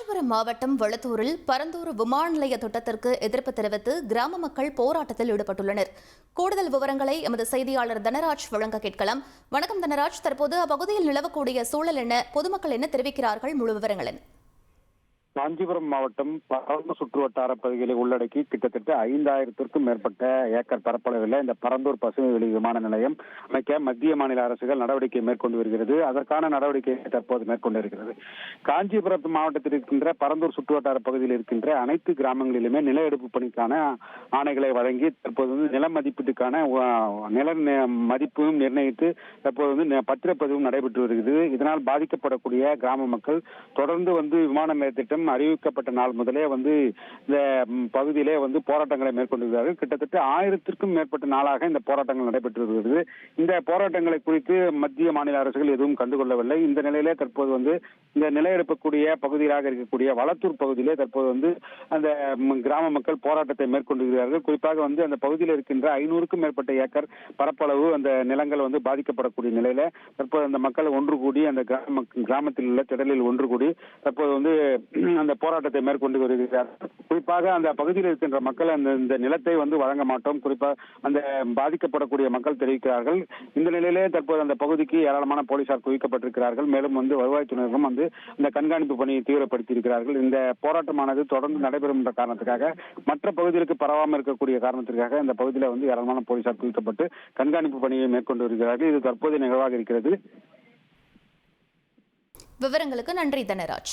காஞ்சிபுரம் மாவட்டம் வளத்தூரில் பரந்தூர் விமான நிலைய திட்டத்திற்கு எதிர்ப்பு தெரிவித்து கிராம மக்கள் போராட்டத்தில் ஈடுபட்டுள்ளனர். கூடுதல் விவரங்களை எமது செய்தியாளர் தனராஜ் வழங்க கேட்கலாம். வணக்கம் தனராஜ். தற்போது அப்பகுதியில் நிலவக்கூடிய சூழல் என்ன? பொதுமக்கள் என்ன தெரிவிக்கிறார்கள்? முழு விவரங்கள் என்ன காஞ்சிபுரம் மாவட்டம் பரந்தூர் சுற்றுவட்டார பகுதிகளை உள்ளடக்கி கிட்டத்தட்ட ஐந்தாயிரத்திற்கும் மேற்பட்ட ஏக்கர் பரப்பளவில் இந்த பரந்தூர் பசுமை வெளி விமான நிலையம் அமைக்க மத்திய மாநில அரசுகள் நடவடிக்கை மேற்கொண்டு வருகிறது. அதற்கான நடவடிக்கை தற்போது மேற்கொண்டு இருக்கிறது காஞ்சிபுரம் மாவட்டத்தில் இருக்கின்ற பரந்தூர் சுற்றுவட்டார பகுதியில் இருக்கின்ற அனைத்து கிராமங்களிலுமே நில எடுப்பு பணிக்கான ஆணைகளை வழங்கி தற்போது வந்து நில மதிப்பீட்டுக்கான நில மதிப்பும் நிர்ணயித்து தற்போது வந்து ந- பத்திரப்பதிவும் நடைபெற்று வருகிறது. இதனால் பாதிக்கப்படக்கூடிய கிராம மக்கள் தொடர்ந்து வந்து விமான நிலைய திட்டம் அறிவிக்கப்பட்ட நாள் முதலே வந்து இந்த பகுதியிலே வந்து போராட்டங்களை மேற்கொண்டிருக்கிறார்கள். கிட்டத்தட்ட ஆயிரத்திற்கும் மேற்பட்ட நாளாக இந்த போராட்டங்கள் நடைபெற்று வருகிறது இந்த போராட்டங்களை குறித்து மத்திய மாநில அரசுகள் எதுவும் கண்டுகொள்ளவில்லை. இந்த நிலையிலே தற்போது வந்து இந்த நில பகுதிகளாக இருக்கக்கூடிய வளத்தூர் பகுதியிலே தற்போது வந்து அந்த கிராம மக்கள் போராட்டத்தை மேற்கொண்டிருக்கிறார்கள். குறிப்பாக வந்து அந்த பகுதியில் இருக்கின்ற ஐநூறுக்கும் மேற்பட்ட ஏக்கர் பரப்பளவு அந்த நிலங்கள் வந்து பாதிக்கப்படக்கூடிய நிலையில தற்போது அந்த மக்கள் ஒன்று கூடி அந்த கிராம கிராமத்தில் உள்ள திடலில் ஒன்று கூடி தற்போது வந்து அந்த போராட்டத்தை மேற்கொண்டு வருகிறார்கள் குறிப்பாக அந்த பகுதியில் இருக்கின்ற மக்கள் அந்த இந்த நிலத்தை வந்து வழங்க மாட்டோம். குறிப்பாக அந்த பாதிக்கப்படக்கூடிய மக்கள் தெரிவிக்கிறார்கள். இந்த நிலையிலே தற்போது அந்த பகுதிக்கு ஏராளமான போலீசார் குவிக்கப்பட்டிருக்கிறார்கள். மேலும் வந்து வருவாய்த்துறையினரும் வந்து இந்த கண்காணிப்பு பணியை தீவிரப்படுத்தி இருக்கிறார்கள் இந்த போராட்டமானது தொடர்ந்து நடைபெறும் என்ற காரணத்துக்காக மற்ற பகுதிகளுக்கு பரவாமல் இருக்கக்கூடிய காரணத்திற்காக இந்த பகுதியில் வந்து ஏராளமான போலீசார் குவிக்கப்பட்டு கண்காணிப்பு பணியை மேற்கொண்டு வருகிறார்கள். இது தற்போதைய நிகழ்வாக இருக்கிறது. விவரங்களுக்கு நன்றி தனராஜ்.